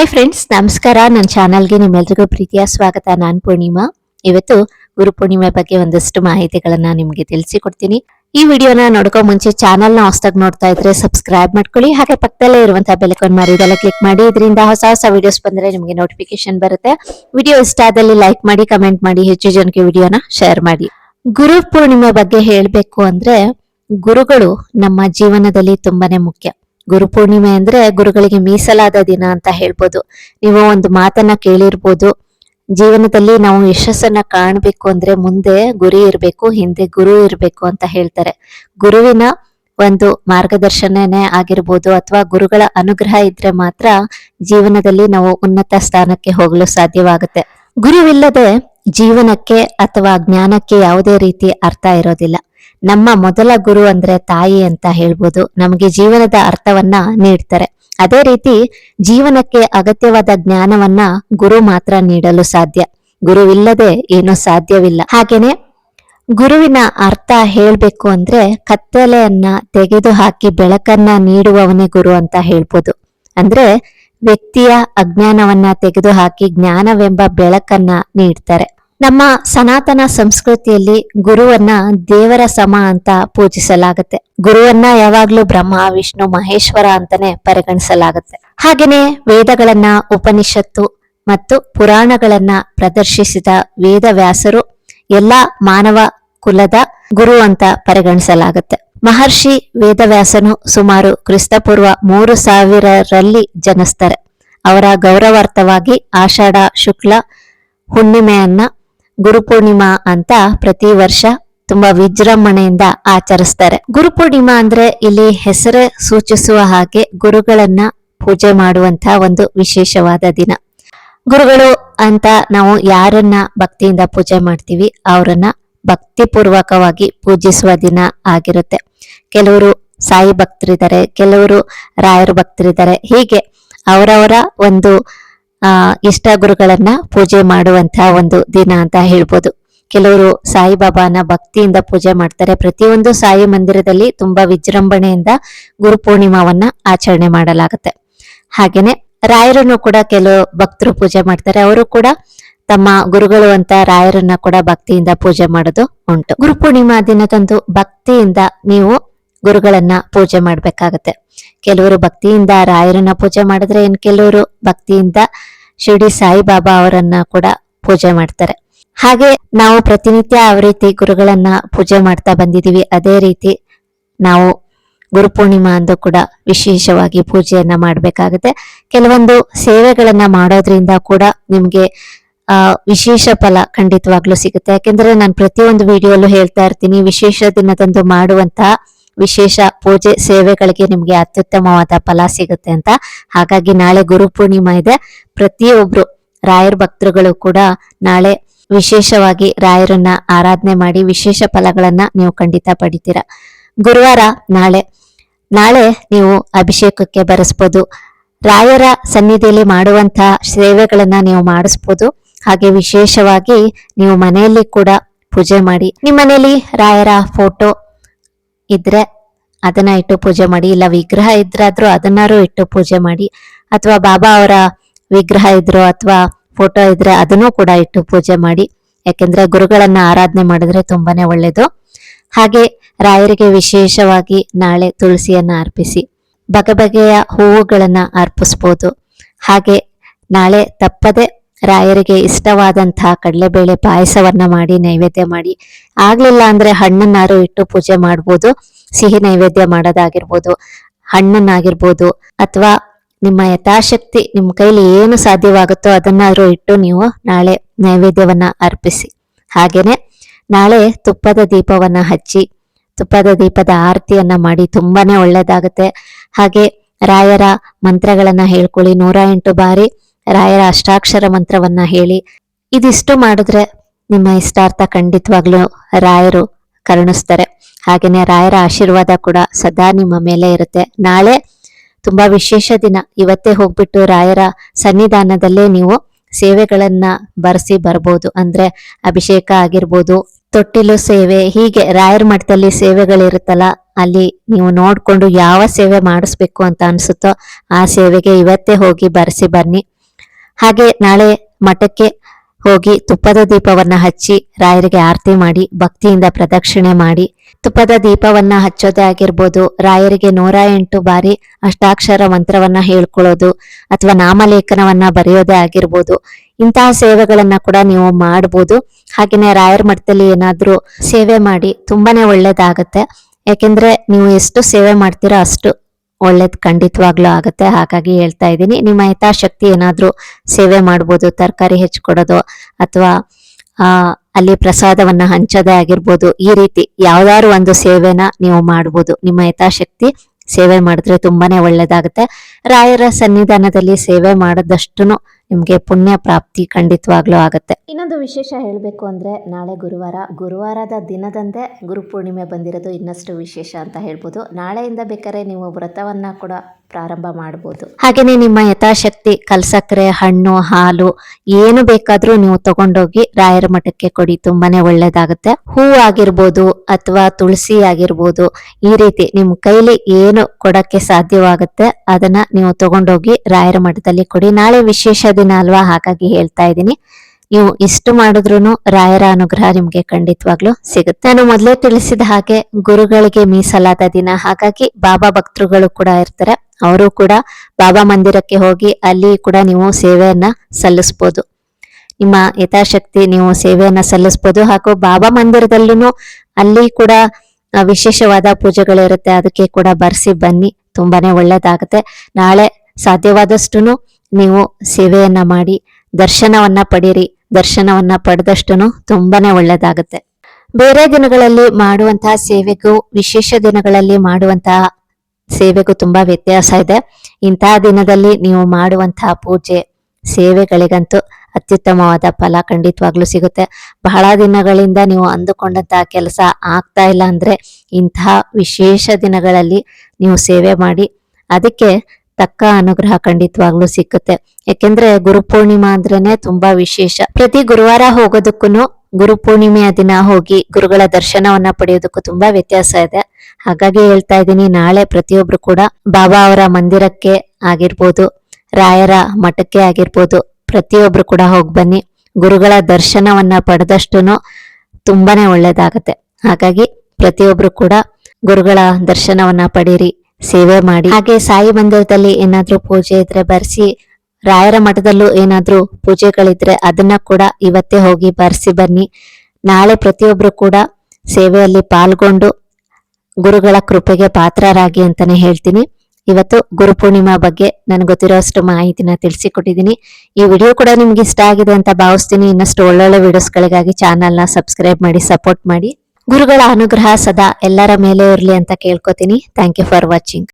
Hi friends ನಮಸ್ಕಾರ. ನನ್ನ ಚಾನಲ್ಗೆ ನಿಮ್ಮೆಲ್ರಿಗೂ ಪ್ರೀತಿಯ ಸ್ವಾಗತ. ನಾನು ಪೂರ್ಣಿಮಾ. ಇವತ್ತು ಗುರು ಪೂರ್ಣಿಮೆ ಬಗ್ಗೆ ಒಂದಷ್ಟು ಮಾಹಿತಿಗಳನ್ನ ನಿಮಗೆ ತಿಳಿಸಿಕೊಡ್ತೀನಿ. ಈ ವಿಡಿಯೋನ ನೋಡ್ಕೊ ಮುಂಚೆ ಚಾನಲ್ನ ಹೊಸದಾಗಿ ನೋಡ್ತಾ ಇದ್ರೆ ಸಬ್ಸ್ಕ್ರೈಬ್ ಮಾಡ್ಕೊಳ್ಳಿ. ಹಾಗೆ ಪಕ್ಕದಲ್ಲೇ ಇರುವಂತಹ ಬೆಲಕನ್ ಮಾಡಿ, ಇದೆಲ್ಲ ಕ್ಲಿಕ್ ಮಾಡಿ. ಇದರಿಂದ ಹೊಸ ಹೊಸ ವಿಡಿಯೋಸ್ ಬಂದ್ರೆ ನಿಮಗೆ ನೋಟಿಫಿಕೇಶನ್ ಬರುತ್ತೆ. ವಿಡಿಯೋ ಇಷ್ಟ ಆದಲ್ಲಿ ಲೈಕ್ ಮಾಡಿ ಕಮೆಂಟ್ ಮಾಡಿ, ಹೆಚ್ಚು ಜನಕ್ಕೆ ವಿಡಿಯೋನ ಶೇರ್ ಮಾಡಿ. ಗುರು ಪೂರ್ಣಿಮೆ ಬಗ್ಗೆ ಹೇಳಬೇಕು ಅಂದ್ರೆ ಗುರುಗಳು ನಮ್ಮ ಜೀವನದಲ್ಲಿ ತುಂಬಾನೇ ಮುಖ್ಯ. ಗುರು ಪೂರ್ಣಿಮೆ ಅಂದ್ರೆ ಗುರುಗಳಿಗೆ ಮೀಸಲಾದ ದಿನ ಅಂತ ಹೇಳ್ಬೋದು. ನೀವು ಒಂದು ಮಾತನ್ನ ಕೇಳಿರ್ಬೋದು. ಜೀವನದಲ್ಲಿ ನಾವು ಯಶಸ್ಸನ್ನ ಕಾಣಬೇಕು ಅಂದ್ರೆ ಮುಂದೆ ಗುರಿ ಇರಬೇಕು, ಹಿಂದೆ ಗುರು ಇರಬೇಕು ಅಂತ ಹೇಳ್ತಾರೆ. ಗುರುವಿನ ಒಂದು ಮಾರ್ಗದರ್ಶನನೇ ಆಗಿರ್ಬೋದು ಅಥವಾ ಗುರುಗಳ ಅನುಗ್ರಹ ಇದ್ರೆ ಮಾತ್ರ ಜೀವನದಲ್ಲಿ ನಾವು ಉನ್ನತ ಸ್ಥಾನಕ್ಕೆ ಹೋಗಲು ಸಾಧ್ಯವಾಗುತ್ತೆ. ಗುರುವಿಲ್ಲದೆ ಜೀವನಕ್ಕೆ ಅಥವಾ ಜ್ಞಾನಕ್ಕೆ ಯಾವುದೇ ರೀತಿ ಅರ್ಥ ಇರೋದಿಲ್ಲ. ನಮ್ಮ ಮೊದಲ ಗುರು ಅಂದ್ರೆ ತಾಯಿ ಅಂತ ಹೇಳ್ಬೋದು. ನಮಗೆ ಜೀವನದ ಅರ್ಥವನ್ನ ನೀಡ್ತಾರೆ. ಅದೇ ರೀತಿ ಜೀವನಕ್ಕೆ ಅಗತ್ಯವಾದ ಜ್ಞಾನವನ್ನ ಗುರು ಮಾತ್ರ ನೀಡಲು ಸಾಧ್ಯ. ಗುರುವಿಲ್ಲದೆ ಏನೂ ಸಾಧ್ಯವಿಲ್ಲ. ಹಾಗೇನೆ ಗುರುವಿನ ಅರ್ಥ ಹೇಳ್ಬೇಕು ಅಂದ್ರೆ ಕತ್ತಲೆಯನ್ನ ತೆಗೆದು ಹಾಕಿ ಬೆಳಕನ್ನ ನೀಡುವವನೇ ಗುರು ಅಂತ ಹೇಳ್ಬೋದು. ಅಂದ್ರೆ ವ್ಯಕ್ತಿಯ ಅಜ್ಞಾನವನ್ನ ತೆಗೆದು ಹಾಕಿ ಜ್ಞಾನವೆಂಬ ಬೆಳಕನ್ನ ನೀಡ್ತಾರೆ. ನಮ್ಮ ಸನಾತನ ಸಂಸ್ಕೃತಿಯಲ್ಲಿ ಗುರುವನ್ನ ದೇವರ ಸಮ ಅಂತ ಪೂಜಿಸಲಾಗುತ್ತೆ. ಗುರುವನ್ನ ಯಾವಾಗ್ಲೂ ಬ್ರಹ್ಮ, ವಿಷ್ಣು, ಮಹೇಶ್ವರ ಅಂತಾನೆ ಪರಿಗಣಿಸಲಾಗುತ್ತೆ. ಹಾಗೇನೆ ವೇದಗಳನ್ನ, ಉಪನಿಷತ್ತು ಮತ್ತು ಪುರಾಣಗಳನ್ನ ಪ್ರದರ್ಶಿಸಿದ ವೇದ ವ್ಯಾಸರು ಎಲ್ಲಾ ಮಾನವ ಕುಲದ ಗುರು ಅಂತ ಪರಿಗಣಿಸಲಾಗುತ್ತೆ. ಮಹರ್ಷಿ ವೇದವ್ಯಾಸನು ಸುಮಾರು ಕ್ರಿಸ್ತಪೂರ್ವ ಮೂರು ಸಾವಿರರಲ್ಲಿ ಜನಿಸ್ತಾರೆ. ಅವರ ಗೌರವಾರ್ಥವಾಗಿ ಆಷಾಢ ಶುಕ್ಲ ಹುಣ್ಣಿಮೆಯನ್ನ ಗುರುಪೂರ್ಣಿಮಾ ಅಂತ ಪ್ರತಿ ವರ್ಷ ತುಂಬಾ ವಿಜೃಂಭಣೆಯಿಂದ ಆಚರಿಸ್ತಾರೆ. ಗುರುಪೂರ್ಣಿಮಾ ಅಂದ್ರೆ ಇಲ್ಲಿ ಹೆಸರೇ ಸೂಚಿಸುವ ಹಾಗೆ ಗುರುಗಳನ್ನ ಪೂಜೆ ಮಾಡುವಂತಹ ಒಂದು ವಿಶೇಷವಾದ ದಿನ. ಗುರುಗಳು ಅಂತ ನಾವು ಯಾರನ್ನ ಭಕ್ತಿಯಿಂದ ಪೂಜೆ ಮಾಡ್ತೀವಿ, ಅವರನ್ನ ಭಕ್ತಿಪೂರ್ವಕವಾಗಿ ಪೂಜಿಸುವ ದಿನ ಆಗಿರುತ್ತೆ. ಕೆಲವರು ಸಾಯಿ ಭಕ್ತರಿದ್ದಾರೆ, ಕೆಲವರು ರಾಯರು ಭಕ್ತರಿದ್ದಾರೆ. ಹೀಗೆ ಅವರವರ ಒಂದು ಇಷ್ಟ ಗುರುಗಳನ್ನ ಪೂಜೆ ಮಾಡುವಂತಹ ಒಂದು ದಿನ ಅಂತ ಹೇಳ್ಬೋದು. ಕೆಲವರು ಸಾಯಿಬಾಬಾನ ಭಕ್ತಿಯಿಂದ ಪೂಜೆ ಮಾಡ್ತಾರೆ. ಪ್ರತಿಯೊಂದು ಸಾಯಿ ಮಂದಿರದಲ್ಲಿ ತುಂಬಾ ವಿಜೃಂಭಣೆಯಿಂದ ಗುರು ಪೂರ್ಣಿಮಾವನ್ನ ಆಚರಣೆ ಮಾಡಲಾಗುತ್ತೆ. ಹಾಗೇನೆ ರಾಯರನ್ನು ಕೂಡ ಕೆಲವು ಭಕ್ತರು ಪೂಜೆ ಮಾಡ್ತಾರೆ. ಅವರು ಕೂಡ ತಮ್ಮ ಗುರುಗಳು ಅಂತ ರಾಯರನ್ನ ಕೂಡ ಭಕ್ತಿಯಿಂದ ಪೂಜೆ ಮಾಡೋದು ಉಂಟು. ಗುರು ಪೂರ್ಣಿಮಾ ದಿನದಂದು ಭಕ್ತಿಯಿಂದ ನೀವು ಗುರುಗಳನ್ನ ಪೂಜೆ ಮಾಡ್ಬೇಕಾಗತ್ತೆ. ಕೆಲವರು ಭಕ್ತಿಯಿಂದ ರಾಯರನ್ನ ಪೂಜೆ ಮಾಡಿದ್ರೆ ಇನ್ ಕೆಲವರು ಭಕ್ತಿಯಿಂದ ಶಿರ್ಡಿ ಸಾಯಿಬಾಬಾ ಅವರನ್ನ ಕೂಡ ಪೂಜೆ ಮಾಡ್ತಾರೆ. ಹಾಗೆ ನಾವು ಪ್ರತಿನಿತ್ಯ ಆ ರೀತಿ ಗುರುಗಳನ್ನ ಪೂಜೆ ಮಾಡ್ತಾ ಬಂದಿದೀವಿ ಅದೇ ರೀತಿ ನಾವು ಗುರುಪೂರ್ಣಿಮಾ ಅಂದು ಕೂಡ ವಿಶೇಷವಾಗಿ ಪೂಜೆಯನ್ನ ಮಾಡಬೇಕಾಗುತ್ತೆ. ಕೆಲವೊಂದು ಸೇವೆಗಳನ್ನ ಮಾಡೋದ್ರಿಂದ ಕೂಡ ನಿಮ್ಗೆ, ಆ, ವಿಶೇಷ ಫಲ ಖಂಡಿತವಾಗ್ಲೂ ಸಿಗುತ್ತೆ. ಯಾಕೆಂದ್ರೆ ನಾನು ಪ್ರತಿಯೊಂದು ವಿಡಿಯೋಲ್ಲೂ ಹೇಳ್ತಾ ಇರ್ತೀನಿ. ವಿಶೇಷ ದಿನದಂದು ಮಾಡುವಂತಹ ವಿಶೇಷ ಪೂಜೆ ಸೇವೆಗಳಿಗೆ ನಿಮ್ಗೆ ಅತ್ಯುತ್ತಮವಾದ ಫಲ ಸಿಗುತ್ತೆ ಅಂತ. ಹಾಗಾಗಿ ನಾಳೆ ಗುರು ಪೂರ್ಣಿಮಾ ಇದೆ. ಪ್ರತಿಯೊಬ್ರು ರಾಯರ್ ಭಕ್ತರುಗಳು ಕೂಡ ನಾಳೆ ವಿಶೇಷವಾಗಿ ರಾಯರನ್ನ ಆರಾಧನೆ ಮಾಡಿ ವಿಶೇಷ ಫಲಗಳನ್ನ ನೀವು ಖಂಡಿತ ಪಡಿತೀರಾ. ಗುರುವಾರ ನಾಳೆ ನಾಳೆ ನೀವು ಅಭಿಷೇಕಕ್ಕೆ ಬರೆಸ್ಬೋದು. ರಾಯರ ಸನ್ನಿಧಿಯಲ್ಲಿ ಮಾಡುವಂತಹ ಸೇವೆಗಳನ್ನ ನೀವು ಮಾಡಿಸ್ಬೋದು. ಹಾಗೆ ವಿಶೇಷವಾಗಿ ನೀವು ಮನೆಯಲ್ಲಿ ಕೂಡ ಪೂಜೆ ಮಾಡಿ. ನಿಮ್ಮ ಮನೆಯಲ್ಲಿ ರಾಯರ ಫೋಟೋ ಇದ್ರೆ ಅದನ್ನ ಇಟ್ಟು ಪೂಜೆ ಮಾಡಿ, ಇಲ್ಲ ವಿಗ್ರಹ ಇದ್ರಾದ್ರೂ ಅದನ್ನಾರು ಇಟ್ಟು ಪೂಜೆ ಮಾಡಿ, ಅಥವಾ ಬಾಬಾ ಅವರ ವಿಗ್ರಹ ಇದ್ರು ಅಥವಾ ಫೋಟೋ ಇದ್ರೆ ಅದನ್ನು ಕೂಡ ಇಟ್ಟು ಪೂಜೆ ಮಾಡಿ, ಯಾಕೆಂದ್ರೆ ಗುರುಗಳನ್ನ ಆರಾಧನೆ ಮಾಡಿದ್ರೆ ತುಂಬಾನೇ ಒಳ್ಳೇದು. ಹಾಗೆ ರಾಯರಿಗೆ ವಿಶೇಷವಾಗಿ ನಾಳೆ ತುಳಸಿಯನ್ನ ಅರ್ಪಿಸಿ, ಬಗೆ ಬಗೆಯ ಹೂವುಗಳನ್ನ ಅರ್ಪಿಸ್ಬೋದು. ಹಾಗೆ ನಾಳೆ ತಪ್ಪದೆ ರಾಯರಿಗೆ ಇಷ್ಟವಾದಂತಹ ಕಡಲೆಬೇಳೆ ಪಾಯಸವನ್ನ ಮಾಡಿ ನೈವೇದ್ಯ ಮಾಡಿ. ಆಗ್ಲಿಲ್ಲ ಅಂದ್ರೆ ಹಣ್ಣನ್ನಾರು ಇಟ್ಟು ಪೂಜೆ ಮಾಡ್ಬೋದು. ಸಿಹಿ ನೈವೇದ್ಯ ಮಾಡೋದಾಗಿರ್ಬೋದು, ಹಣ್ಣನ್ನಾಗಿರ್ಬೋದು, ಅಥವಾ ನಿಮ್ಮ ಯಥಾಶಕ್ತಿ ನಿಮ್ಮ ಕೈಲಿ ಏನು ಸಾಧ್ಯವಾಗುತ್ತೋ ಅದನ್ನಾದ್ರೂ ಇಟ್ಟು ನೀವು ನಾಳೆ ನೈವೇದ್ಯವನ್ನ ಅರ್ಪಿಸಿ. ಹಾಗೇನೆ ನಾಳೆ ತುಪ್ಪದ ದೀಪವನ್ನ ಹಚ್ಚಿ, ತುಪ್ಪದ ದೀಪದ ಆರತಿಯನ್ನ ಮಾಡಿ ತುಂಬಾನೇ ಒಳ್ಳೇದಾಗುತ್ತೆ. ಹಾಗೆ ರಾಯರ ಮಂತ್ರಗಳನ್ನ ಹೇಳ್ಕೊಳ್ಳಿ ನೂರ ಎಂಟು ಬಾರಿ. ರಾಯರ ಅಷ್ಟಾಕ್ಷರ ಮಂತ್ರವನ್ನ ಹೇಳಿ. ಇದಿಷ್ಟು ಮಾಡಿದ್ರೆ ನಿಮ್ಮ ಇಷ್ಟಾರ್ಥ ಖಂಡಿತವಾಗ್ಲೂ ರಾಯರು ಕರುಣಿಸ್ತಾರೆ. ಹಾಗೇನೆ ರಾಯರ ಆಶೀರ್ವಾದ ಕೂಡ ಸದಾ ನಿಮ್ಮ ಮೇಲೆ ಇರುತ್ತೆ. ನಾಳೆ ತುಂಬಾ ವಿಶೇಷ ದಿನ. ಇವತ್ತೇ ಹೋಗ್ಬಿಟ್ಟು ರಾಯರ ಸನ್ನಿಧಾನದಲ್ಲೇ ನೀವು ಸೇವೆಗಳನ್ನ ಬರೆಸಿ ಬರ್ಬೋದು. ಅಂದ್ರೆ ಅಭಿಷೇಕ ಆಗಿರ್ಬೋದು, ತೊಟ್ಟಿಲು ಸೇವೆ, ಹೀಗೆ ರಾಯರ ಮಠದಲ್ಲಿ ಸೇವೆಗಳಿರುತ್ತಲ್ಲ, ಅಲ್ಲಿ ನೀವು ನೋಡ್ಕೊಂಡು ಯಾವ ಸೇವೆ ಮಾಡಿಸ್ಬೇಕು ಅಂತ ಅನ್ಸುತ್ತೋ ಆ ಸೇವೆಗೆ ಇವತ್ತೇ ಹೋಗಿ ಬರ್ಸಿ ಬನ್ನಿ. ಹಾಗೆ ನಾಳೆ ಮಠಕ್ಕೆ ಹೋಗಿ ತುಪ್ಪದ ದೀಪವನ್ನ ಹಚ್ಚಿ ರಾಯರಿಗೆ ಆರತಿ ಮಾಡಿ, ಭಕ್ತಿಯಿಂದ ಪ್ರದಕ್ಷಿಣೆ ಮಾಡಿ. ತುಪ್ಪದ ದೀಪವನ್ನ ಹಚ್ಚೋದೇ ಆಗಿರ್ಬೋದು, ರಾಯರಿಗೆ ನೂರ ಎಂಟು ಬಾರಿ ಅಷ್ಟಾಕ್ಷರ ಮಂತ್ರವನ್ನ ಹೇಳ್ಕೊಳ್ಳೋದು ಅಥವಾ ನಾಮಲೇಖನವನ್ನ ಬರೆಯೋದೇ ಆಗಿರ್ಬೋದು. ಇಂತಹ ಸೇವೆಗಳನ್ನ ಕೂಡ ನೀವು ಮಾಡ್ಬೋದು. ಹಾಗೇನೆ ರಾಯರ ಮಠದಲ್ಲಿ ಏನಾದ್ರೂ ಸೇವೆ ಮಾಡಿ ತುಂಬಾನೇ ಒಳ್ಳೇದಾಗತ್ತೆ. ಯಾಕೆಂದ್ರೆ ನೀವು ಎಷ್ಟು ಸೇವೆ ಮಾಡ್ತೀರೋ ಅಷ್ಟು ಒಳ್ಳೇದ್ ಖಂಡಿತವಾಗ್ಲೂ ಆಗುತ್ತೆ. ಹಾಗಾಗಿ ಹೇಳ್ತಾ ಇದ್ದೀನಿ, ನಿಮ್ಮ ಯಥಾಶಕ್ತಿ ಏನಾದರೂ ಸೇವೆ ಮಾಡ್ಬೋದು, ತರಕಾರಿ ಹೆಚ್ಚಿಕೊಡೋದು ಅಥವಾ ಅಲ್ಲಿ ಪ್ರಸಾದವನ್ನ ಹಂಚೋದೇ ಆಗಿರ್ಬೋದು, ಈ ರೀತಿ ಯಾವ್ದಾದ್ರು ಒಂದು ಸೇವೆನ ನೀವು ಮಾಡ್ಬೋದು. ನಿಮ್ಮ ಯಥಾಶಕ್ತಿ ಸೇವೆ ಮಾಡಿದ್ರೆ ತುಂಬಾನೇ ಒಳ್ಳೇದಾಗುತ್ತೆ. ರಾಯರ ಸನ್ನಿಧಾನದಲ್ಲಿ ಸೇವೆ ಮಾಡದಷ್ಟು ನಿಮ್ಗೆ ಪುಣ್ಯ ಪ್ರಾಪ್ತಿ ಖಂಡಿತವಾಗ್ಲೂ ಆಗುತ್ತೆ. ಇನ್ನೊಂದು ವಿಶೇಷ ಹೇಳಬೇಕು ಅಂದ್ರೆ ನಾಳೆ ಗುರುವಾರ. ಗುರುವಾರದ ದಿನದಂದೇ ಗುರುಪೂರ್ಣಿಮೆ ಬಂದಿರೋದು ಇನ್ನಷ್ಟು ವಿಶೇಷ ಅಂತ ಹೇಳ್ಬೋದು. ನಾಳೆಯಿಂದ ಬೇಕಾದ್ರೆ ನೀವು ವ್ರತವನ್ನ ಕೂಡ ಪ್ರಾರಂಭ ಮಾಡ್ಬೋದು. ಹಾಗೇನೆ ನಿಮ್ಮ ಯಥಾಶಕ್ತಿ ಕಲ್ಸಕ್ರೆ ಹಣ್ಣು ಹಾಲು ಏನು ಬೇಕಾದ್ರೂ ನೀವು ತಗೊಂಡೋಗಿ ರಾಯರ ಮಠಕ್ಕೆ ಕೊಡಿ ತುಂಬಾನೇ ಒಳ್ಳೇದಾಗುತ್ತೆ. ಹೂ ಆಗಿರ್ಬೋದು ಅಥವಾ ತುಳಸಿ ಆಗಿರ್ಬೋದು ಈ ರೀತಿ ನಿಮ್ಮ ಕೈಲಿ ಏನು ಕೊಡಕ್ಕೆ ಸಾಧ್ಯವಾಗುತ್ತೆ ಅದನ್ನ ನೀವು ತಗೊಂಡೋಗಿ ರಾಯರ ಮಠದಲ್ಲಿ ಕೊಡಿ. ನಾಳೆ ವಿಶೇಷ ದಿನ ಅಲ್ವಾ? ಹಾಗಾಗಿ ಹೇಳ್ತಾ ಇದ್ದೀನಿ. ನೀವು ಇಷ್ಟು ಮಾಡಿದ್ರು ರಾಯರ ಅನುಗ್ರಹ ನಿಮ್ಗೆ ಖಂಡಿತವಾಗ್ಲು ಸಿಗುತ್ತೆ. ನಾನು ಮೊದಲೇ ತಿಳಿಸಿದ ಹಾಗೆ ಗುರುಗಳಿಗೆ ಮೀಸಲಾದ ದಿನ. ಹಾಗಾಗಿ ಬಾಬಾ ಭಕ್ತರುಗಳು ಕೂಡ ಇರ್ತಾರೆ. ಅವರು ಕೂಡ ಬಾಬಾ ಮಂದಿರಕ್ಕೆ ಹೋಗಿ ಅಲ್ಲಿ ಕೂಡ ನೀವು ಸೇವೆಯನ್ನ ಸಲ್ಲಿಸ್ಬೋದು. ನಿಮ್ಮ ಯಥಾಶಕ್ತಿ ನೀವು ಸೇವೆಯನ್ನ ಸಲ್ಲಿಸ್ಬೋದು. ಹಾಗೂ ಬಾಬಾ ಮಂದಿರದಲ್ಲೂ ಅಲ್ಲಿ ಕೂಡ ವಿಶೇಷವಾದ ಪೂಜೆಗಳಿರುತ್ತೆ ಅದಕ್ಕೆ ಕೂಡ ಬರ್ಸಿ ಬನ್ನಿ. ತುಂಬಾನೇ ಒಳ್ಳೇದಾಗುತ್ತೆ. ನಾಳೆ ಸಾಧ್ಯವಾದಷ್ಟು ನೀವು ಸೇವೆಯನ್ನ ಮಾಡಿ, ದರ್ಶನವನ್ನ ಪಡೀರಿ. ದರ್ಶನವನ್ನ ಪಡೆದಷ್ಟು ತುಂಬಾನೇ ಒಳ್ಳೇದಾಗುತ್ತೆ. ಬೇರೆ ದಿನಗಳಲ್ಲಿ ಮಾಡುವಂತಹ ಸೇವೆಗೂ, ವಿಶೇಷ ದಿನಗಳಲ್ಲಿ ಮಾಡುವಂತಹ ಸೇವೆಗೂ ತುಂಬಾ ವ್ಯತ್ಯಾಸ ಇದೆ. ಇಂತಹ ದಿನದಲ್ಲಿ ನೀವು ಮಾಡುವಂತಹ ಪೂಜೆ ಸೇವೆಗಳಿಗಂತೂ ಅತ್ಯುತ್ತಮವಾದ ಫಲ ಖಂಡಿತವಾಗ್ಲೂ ಸಿಗುತ್ತೆ. ಬಹಳ ದಿನಗಳಿಂದ ನೀವು ಅಂದುಕೊಂಡಂತಹ ಕೆಲಸ ಆಗ್ತಾ ಇಲ್ಲ ಅಂದ್ರೆ ಇಂತಹ ವಿಶೇಷ ದಿನಗಳಲ್ಲಿ ನೀವು ಸೇವೆ ಮಾಡಿ, ಅದಕ್ಕೆ ತಕ್ಕ ಅನುಗ್ರಹ ಖಂಡಿತವಾಗ್ಲೂ ಸಿಕ್ಕುತ್ತೆ. ಯಾಕೆಂದ್ರೆ ಗುರುಪೂರ್ಣಿಮಾ ಅಂದ್ರೇನೆ ತುಂಬಾ ವಿಶೇಷ. ಪ್ರತಿ ಗುರುವಾರ ಹೋಗೋದಕ್ಕೂ ಗುರುಪೂರ್ಣಿಮೆಯ ದಿನ ಹೋಗಿ ಗುರುಗಳ ದರ್ಶನವನ್ನ ಪಡೆಯೋದಕ್ಕೂ ತುಂಬಾ ವ್ಯತ್ಯಾಸ ಇದೆ. ಹಾಗಾಗಿ ಹೇಳ್ತಾ ಇದ್ದೀನಿ, ನಾಳೆ ಪ್ರತಿಯೊಬ್ರು ಕೂಡ ಬಾಬಾ ಅವರ ಮಂದಿರಕ್ಕೆ ಆಗಿರ್ಬೋದು, ರಾಯರ ಮಠಕ್ಕೆ ಆಗಿರ್ಬೋದು, ಪ್ರತಿಯೊಬ್ರು ಕೂಡ ಹೋಗಿ ಬನ್ನಿ. ಗುರುಗಳ ದರ್ಶನವನ್ನ ಪಡೆದಷ್ಟು ತುಂಬಾನೇ ಒಳ್ಳೇದಾಗತ್ತೆ. ಹಾಗಾಗಿ ಪ್ರತಿಯೊಬ್ರು ಕೂಡ ಗುರುಗಳ ದರ್ಶನವನ್ನ ಪಡೀರಿ. ಸೇವೆ ಮಾಡಿ. ಹಾಗೆ ಸಾಯಿ ಮಂದಿರದಲ್ಲಿ ಏನಾದ್ರೂ ಪೂಜೆ ಇದ್ರೆ ಬರ್ಸಿ, ರಾಯರ ಮಠದಲ್ಲೂ ಏನಾದ್ರೂ ಪೂಜೆಗಳಿದ್ರೆ ಅದನ್ನ ಕೂಡ ಇವತ್ತೇ ಹೋಗಿ ಬರ್ಸಿ ಬನ್ನಿ. ನಾಳೆ ಪ್ರತಿಯೊಬ್ರು ಕೂಡ ಸೇವೆಯಲ್ಲಿ ಪಾಲ್ಗೊಂಡು ಗುರುಗಳ ಕೃಪೆಗೆ ಪಾತ್ರರಾಗಿ ಅಂತಾನೆ ಹೇಳ್ತೀನಿ. ಇವತ್ತು ಗುರುಪೂರ್ಣಿಮಾ ಬಗ್ಗೆ ನನಗೆ ಗೊತ್ತಿರೋಷ್ಟು ಮಾಹಿತಿನ ತಿಳಿಸಿಕೊಟ್ಟಿದ್ದೀನಿ. ಈ ವಿಡಿಯೋ ಕೂಡ ನಿಮ್ಗೆ ಇಷ್ಟ ಆಗಿದೆ ಅಂತ ಭಾವಿಸ್ತೀನಿ. ಇನ್ನಷ್ಟು ಒಳ್ಳೊಳ್ಳೆ ವಿಡಿಯೋಸ್ಗಳಿಗಾಗಿ ಚಾನಲ್ನ ಸಬ್ಸ್ಕ್ರೈಬ್ ಮಾಡಿ ಸಪೋರ್ಟ್ ಮಾಡಿ. ಗುರುಗಳ ಅನುಗ್ರಹ ಸದಾ ಎಲ್ಲರ ಮೇಲೆ ಇರಲಿ ಅಂತ ಕೇಳ್ಕೊತೀನಿ. Thank you for watching